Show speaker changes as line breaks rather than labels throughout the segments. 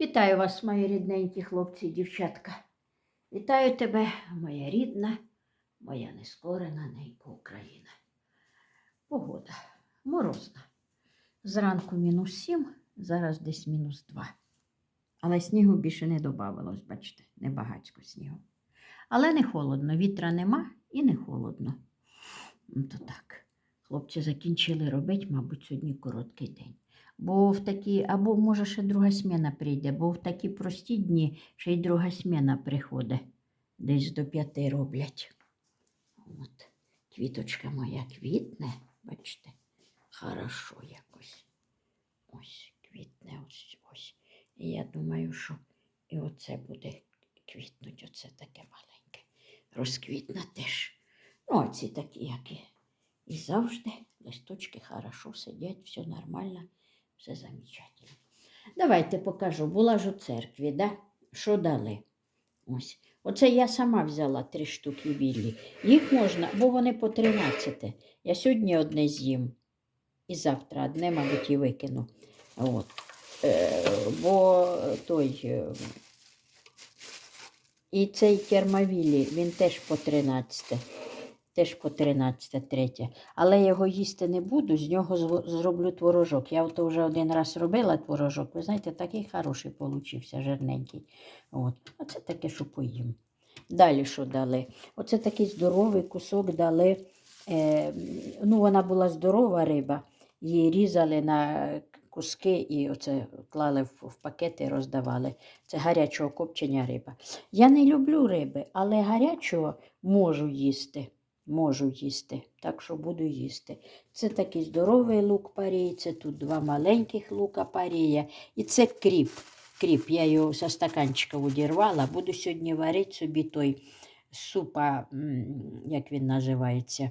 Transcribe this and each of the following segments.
Вітаю вас, мої рідненькі хлопці і дівчатка. Вітаю тебе, моя рідна, моя нескорена ненька Україна. Погода морозна. Зранку мінус сім, зараз десь мінус два. Але снігу більше не додавалось, бачите, небагацько снігу. Але не холодно, вітра нема і не холодно. Ну, То так. Хлопці закінчили робити, мабуть, сьогодні короткий день. Бо в такі, або може ще друга сміна прийде, бо в такі прості дні ще й друга сміна приходить. Десь до п'яти роблять. От, квіточка моя квітне, бачите, хорошо якось. Ось квітне, ось ось. І я думаю, що і оце буде квітнуть, оце таке маленьке. Розквітне теж. Ну, оці такі, як і, завжди. Листочки хорошо сидять, все нормально. Все замечательно. Давайте покажу. Була ж у церкві, да? що дали? Ось. Оце я сама взяла три штуки віллі. Їх можна, бо вони по 13. Я сьогодні одне з'їм. І завтра одне, мабуть, і викину. От. Е, бо той. е, І цей термовілі, він теж по 13. Теж по 13 третє. Але його їсти не буду, з нього зроблю творожок. Я ото вже один раз робила творожок. Ви знаєте, такий хороший получився, жирненький. От. А це таке, що поїм. Далі що дали? Оце такий здоровий кусок дали. Е, ну, вона була здорова риба. Її різали на куски і оце клали в, в пакети роздавали. Це гарячого копчення риба. Я не люблю риби, але гарячого можу їсти можу їсти, так що буду їсти. Це такий здоровий лук парій, це тут два маленьких лука парія. І це кріп. Кріп. Я його зі стаканчика відірвала. Буду сьогодні варити собі той супа, як він називається,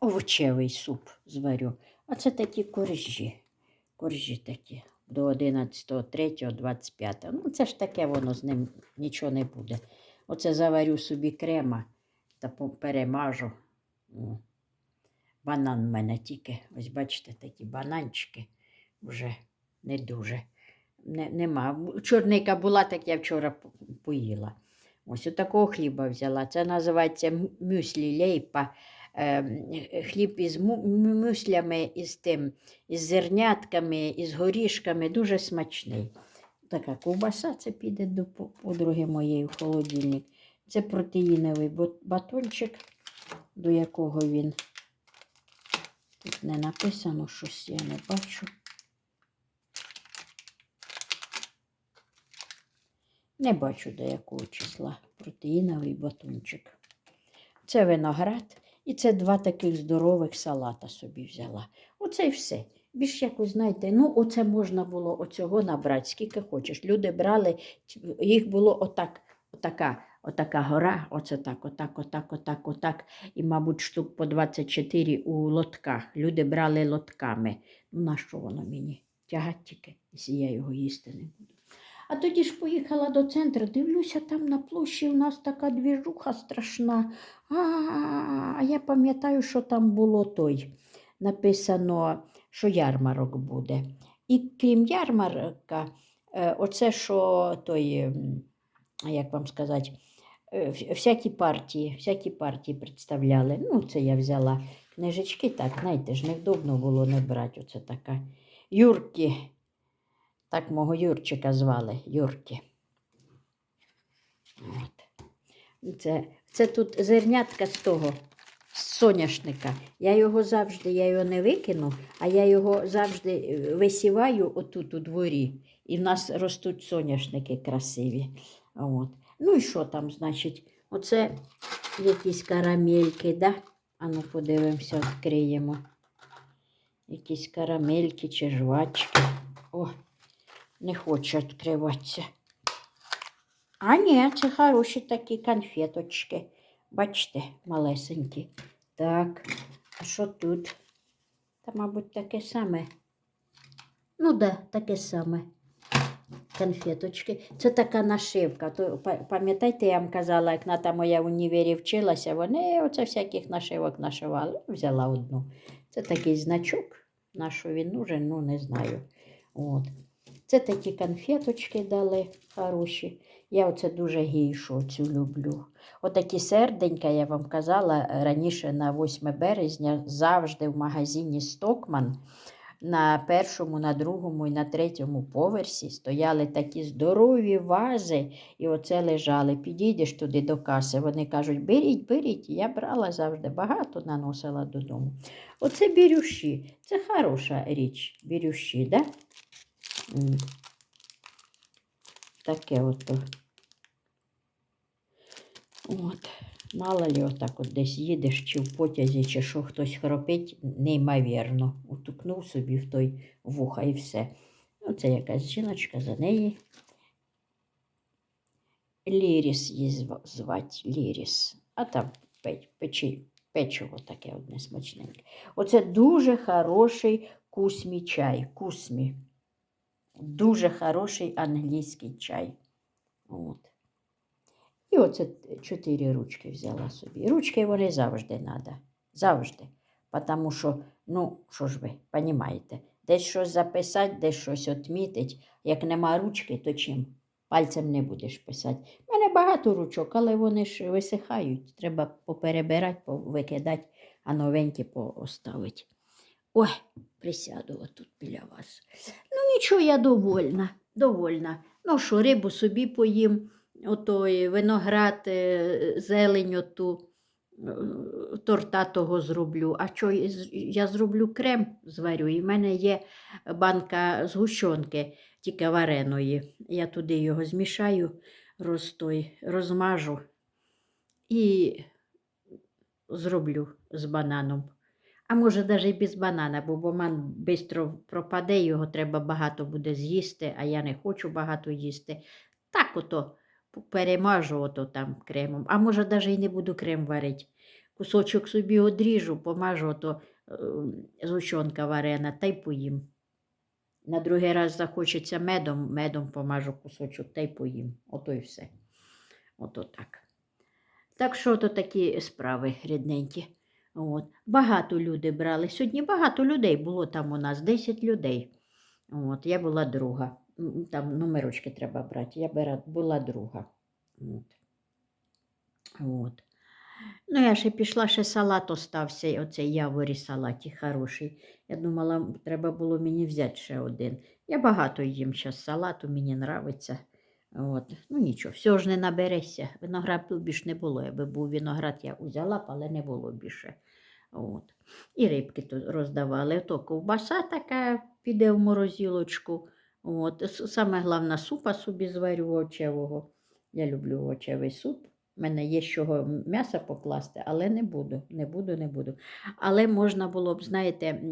овочевий суп зварю. А це такі коржі. Коржі такі. До 11, 3, 25. Ну, це ж таке воно з ним нічого не буде. Оце заварю собі крема та перемажу. Банан в мене тільки, ось бачите, такі бананчики вже не дуже. Не, нема. Чорника була, так я вчора поїла. Ось такого хліба взяла. Це називається мюслі лейпа. Ем, Хліб із мюслями, із тим, із зернятками, із горішками, дуже смачний. Така ковбаса, це піде до подруги моєї в холодильник. Це протеїновий батончик, до якого він. Тут не написано щось, я не бачу. Не бачу до якого числа протеїновий батончик. Це виноград і це два таких здорових салата собі взяла. Оце і все. Більш якось, знаєте, ну оце можна було оцього набрати, скільки хочеш. Люди брали, їх було отак, отака, отака гора, оце так, отак, отак, отак, отак. І, мабуть, штук по 24 у лотках. Люди брали лотками. Ну, на що воно мені? Тягать тільки, якщо я його їсти не буду. А тоді ж поїхала до центру, дивлюся, там на площі у нас така двіжуха страшна. А, я пам'ятаю, що там було той. Написано, що ярмарок буде. І крім ярмарка, е, оце що той, як вам сказати, всякі партії, всякі партії представляли. Ну, це я взяла книжечки, так, знаєте ж, невдобно було не брати. Оце така. Юрки. Так мого Юрчика звали Юрки. От. Це, це тут зернятка з того, соняшника. Я його завжди, я його не викину, а я його завжди е, висіваю отут у дворі. І в нас ростуть соняшники красиві. От. Ну і що там, значить? Оце якісь карамельки, да? Ану, подивимося, відкриємо. Якісь карамельки чи жвачки. О, не хоче відкриватися. А ні, це хороші такі конфеточки. Бачите, малесенькі. Так, а що тут? Та, мабуть, таке саме. Ну да, таке саме. Конфеточки. Це така нашивка. То, пам'ятаєте, я вам казала, як Ната моя в універі вчилася, вони оце всяких нашивок нашивали. Взяла одну. Це такий значок. На що він нужен, ну не знаю. От. Це такі конфеточки дали хороші. Я оце дуже гейшу цю люблю. Отакі серденька, я вам казала раніше на 8 березня завжди в магазині Стокман на першому, на другому і на третьому поверсі стояли такі здорові вази, і оце лежали. Підійдеш туди до каси. Вони кажуть, беріть, беріть. Я брала завжди багато наносила додому. Оце бірюші. Це хороша річ. Бірюші, да? Таке ото. От. Мало ли отак от десь їдеш, чи в потязі, чи що хтось хропить, неймовірно. Утукнув собі в той вуха і все. Оце якась жіночка за неї. Ліріс її зва- звать Ліріс. А там печ, печі, печиво таке одне смачненьке. Оце дуже хороший кусмі чай. Кусмі. Дуже хороший англійський чай. От. І оце чотири ручки взяла собі. Ручки вони завжди треба. Завжди. Тому що, ну, що ж ви, розумієте, десь щось записати, десь щось відмітить. Як нема ручки, то чим? Пальцем не будеш писати. У мене багато ручок, але вони ж висихають. Треба поперебирати, викидати, а новенькі поставити. Ой, присяду отут біля вас. Ну, нічого, я довольна, довольна. Ну що, рибу собі поїм, отой виноград, е, зелень оту, е, торта того зроблю. А що я зроблю крем зварю, і в мене є банка згущенки, тільки вареної. Я туди його змішаю, розтой, розмажу і зроблю з бананом. А може, навіть без банана, бо банан швидко пропаде, його треба багато буде з'їсти, а я не хочу багато їсти. Так ото перемажу ото там кремом. А може, навіть і не буду крем варити. Кусочок собі одріжу, помажу ото е, згущенка варена та й поїм. На другий раз захочеться медом, медом помажу кусочок та й поїм. Ото й все. Ото так. Так що то такі справи рідненькі. От. Багато люди брали. Сьогодні багато людей було там у нас, 10 людей. От. Я була друга. Там номерочки треба брати. Я бера- була друга. От. От. Ну, я ще пішла, ще салат остався, оцей яворі салаті хороший. Я думала, треба було мені взяти ще один. Я багато їм зараз салату, мені нравиться. От. Ну нічого, все ж не наберешся. Винограду більш не було. Якби був виноград, я взяла б, але не було більше. От. І рибки тут роздавали. То ковбаса така піде в морозилочку. От. Саме головне, супа собі зварю овочевого. Я люблю овочевий суп. У мене є з чого м'яса покласти, але не буду, не буду, не буду. Але можна було б, знаєте,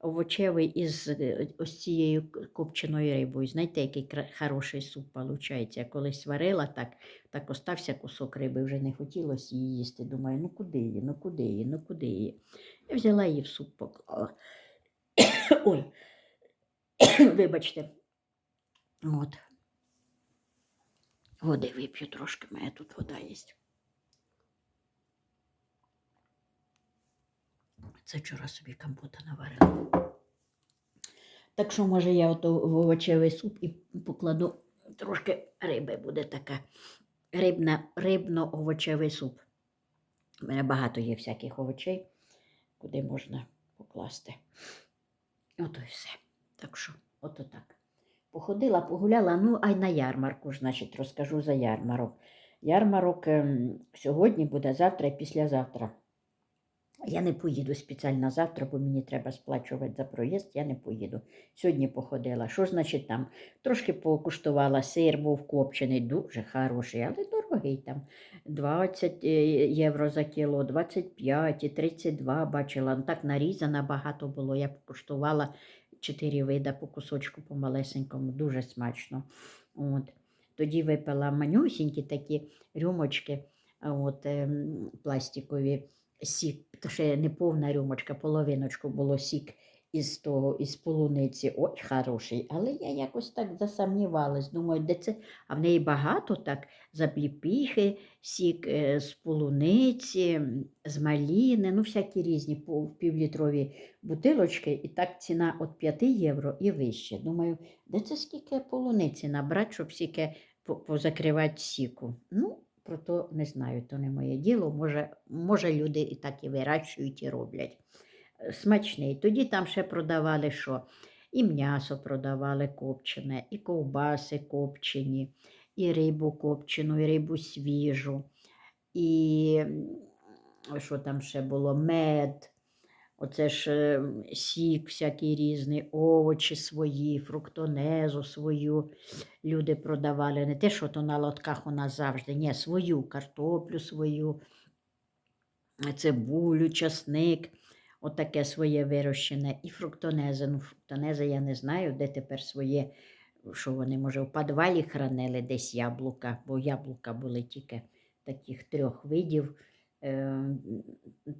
овочевий із е, ось цією копченою рибою. Знаєте, який хороший суп виходить. Я колись варила так, так остався кусок риби, вже не хотілося її їсти. Думаю, ну куди її, ну куди її, ну куди її. Я взяла її в суп поклала. Ой, вибачте. От. Води вип'ю трошки, мене тут вода є. Це вчора собі компота наварила. Так що, може, я ото в овочевий суп і покладу трошки риби буде така. Рибна, рибно-овочевий суп. У мене багато є всяких овочей, куди можна покласти. Ото і все. Так що, ото так. Походила, погуляла, ну, а й на ярмарку, значить, розкажу за ярмарок. Ярмарок ем, сьогодні буде завтра і післязавтра. Я не поїду спеціально завтра, бо мені треба сплачувати за проїзд, я не поїду. Сьогодні походила. Що значить там? Трошки покуштувала, сир був копчений, дуже хороший, але дорогий там. 20 е, євро за кіло, 25 і 32 бачила. Ну, так нарізано багато було. Я покуштувала чотири вида по кусочку, по малесенькому, дуже смачно. От. Тоді випила манюсінькі такі рюмочки, от, ем, пластикові сік, ще не повна рюмочка, половиночку було сік із того, із полуниці. Ой, хороший. Але я якось так засумнівалась. Думаю, де це? А в неї багато так запліпіхи, сік е, з полуниці, з маліни, ну всякі різні півлітрові бутилочки. І так ціна від 5 євро і вище. Думаю, де це скільки полуниці набрати, щоб по- позакривати сіку? Ну, про то не знаю, то не моє діло. Може, може люди і так і вирощують, і роблять. Смачний. Тоді там ще продавали що? І м'ясо продавали копчене, і ковбаси копчені, і рибу копчену, і рибу свіжу, і що там ще було? Мед. Оце ж е, сік всякий різний, овочі свої, фруктонезу свою люди продавали. Не те, що то на лотках у нас завжди, ні, свою картоплю свою, цибулю, часник, отаке своє вирощене. І фруктонези. Ну, фруктонези я не знаю, де тепер своє, що вони, може, в підвалі хранили десь яблука, бо яблука були тільки таких трьох видів. Е,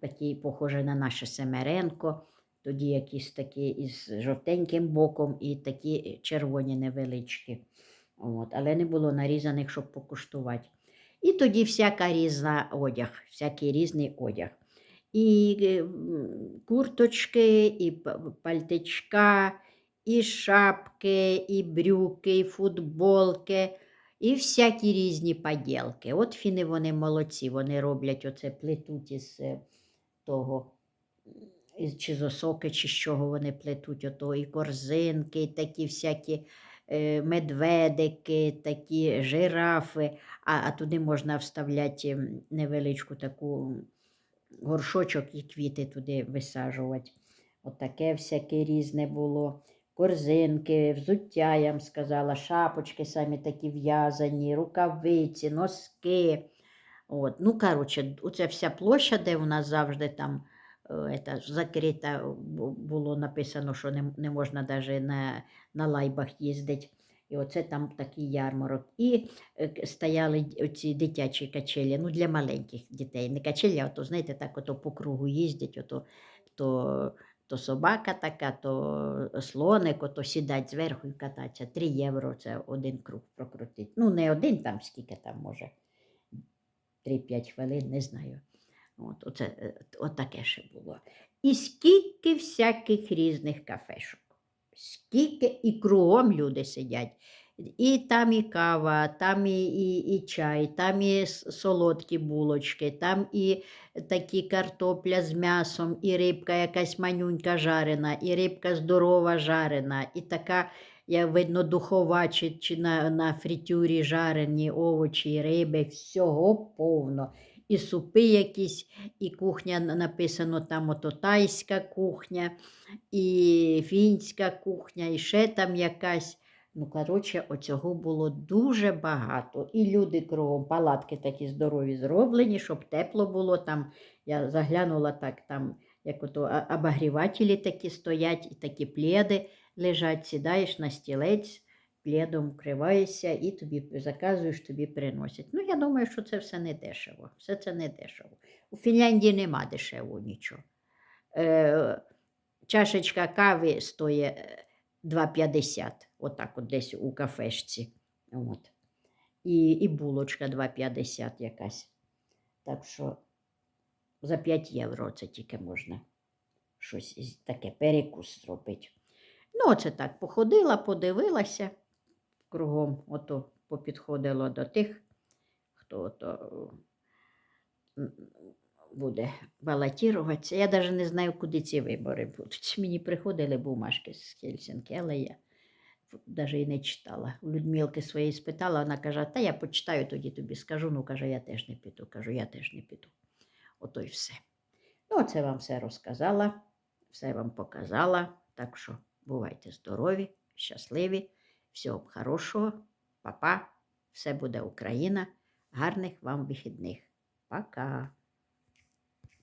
такі, похоже на наше Семеренко, тоді якісь такі із жовтеньким боком і такі червоні невеличкі. От, але не було нарізаних, щоб покуштувати. І тоді всяка різна одяг, всякий різний одяг. І е, курточки, і пальтичка, і шапки, і брюки, і футболки, і всякі різні поділки. От фіни вони молодці, вони роблять оце плетуть із е, того, чи з осоки, чи з чого вони плетуть, ото і корзинки, і такі всякі е, медведики, такі жирафи, а, а туди можна вставляти невеличку таку горшочок і квіти туди висаджувати. Отаке всяке різне було. Корзинки, взуття, я вам сказала, шапочки самі такі в'язані, рукавиці, носки. От. Ну, коротше, оця вся площа, де у нас завжди там е, ета, закрита, було написано, що не, не можна навіть на, на лайбах їздити. І оце там такий ярмарок. І е, стояли оці дитячі качелі, ну для маленьких дітей. Не качелі, а то, знаєте, так ото по кругу їздять, ото, то, то собака така, то слоник, ото сідать зверху і кататися. Три євро це один круг прокрутить. Ну, не один там, скільки там може. 3-5 хвилин, не знаю. От, оце, е, от таке ще було. І скільки всяких різних кафешок. Скільки і кругом люди сидять. І там і кава, там і, і, і чай, там і солодкі булочки, там і такі картопля з м'ясом, і рибка якась манюнька жарена, і рибка здорова жарена, і така, як видно, духова чи, чи на, на фритюрі жарені овочі, риби, всього повно. І супи якісь, і кухня написано там ото тайська кухня, і фінська кухня, і ще там якась. Ну, коротше, оцього було дуже багато. І люди кругом, палатки такі здорові зроблені, щоб тепло було там. Я заглянула так, там, як ото обогрівателі такі стоять, і такі пледи лежать, сідаєш на стілець, пледом вкриваєшся і тобі заказуєш, тобі приносять. Ну, я думаю, що це все не дешево. Все це не дешево. У Фінляндії нема дешевого нічого. Е, чашечка кави стоїть е, 2,50, отак от десь у кафешці. От. І, і булочка 2,50 якась. Так що за 5 євро це тільки можна щось таке перекус зробити. Ну, оце так походила, подивилася кругом, ото попідходило до тих, хто ото буде балотіруватися. Я навіть не знаю, куди ці вибори будуть. Мені приходили бумажки з Хельсінки, але я навіть і не читала. У Людмилки своєї спитала, вона каже, та я почитаю, тоді тобі скажу. Ну, каже, я теж не піду. Кажу, я теж не піду. Ото й все. Ну, це вам все розказала, все вам показала. Так що бувайте здорові, щасливі, всього хорошого, папа, -па. все буде Україна. Гарних вам вихідних. Пока.